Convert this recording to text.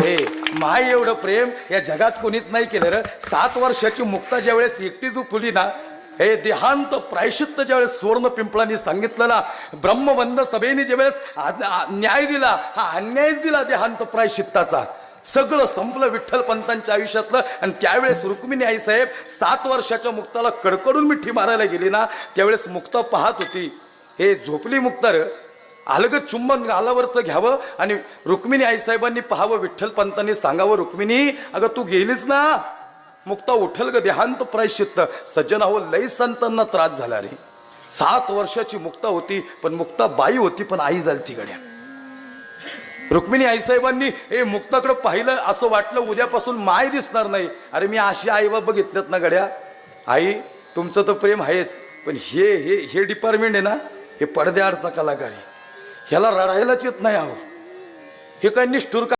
Hey my एवढं प्रेम या जगात कोणीच नाही केलं र. सात वर्षाची मुक्ता ज्यावेळेस एकटी फुली ना हे देहांत प्रायश्चित्त ज्यावेळेस सुवर्ण पिंपळांनी सांगितलं ना ब्रह्मबंध सभेने ज्यावेळेस न्याय दिला हा अन्यायच दिला देहांत प्रायश्चित्ताचा. सगळं संपलं विठ्ठल पंतांच्या आयुष्यातलं आणि त्यावेळेस रुक्मिणी आई साहेब सात वर्षाच्या मुक्ताला कडकडून मिठी मारायला गेली ना त्यावेळेस मुक्ता पाहत होती हे झोपली मुक्ता र आलं अलगद चुंबन आलावरचं घ्यावं आणि रुक्मिणी आईसाहेबांनी पाहावं विठ्ठल पंतांनी सांगावं रुक्मिणी अगं तू गेलीस ना? मुक्ता उठल ग देहांत प्रायश्चित्त. सज्जना हो लई संतांना त्रास झाला रे. सात वर्षाची मुक्ता होती पण मुक्ता बाई होती पण आई झाली ती गड्या रुक्मिणी आईसाहेबांनी हे मुक्ताकडे पाहिलं असं वाटलं उद्यापासून माय दिसणार नाही. अरे मी अशी आई बाबा घेतल्यात ना गड्या. आई तुमचं तर प्रेम आहेच पण हे हे हे डिपार्टमेंट आहे ना हे पडद्याआडचा कलाकार आहे. ह्याला रडायलाच येत नाही अहो हे काय निष्ठुर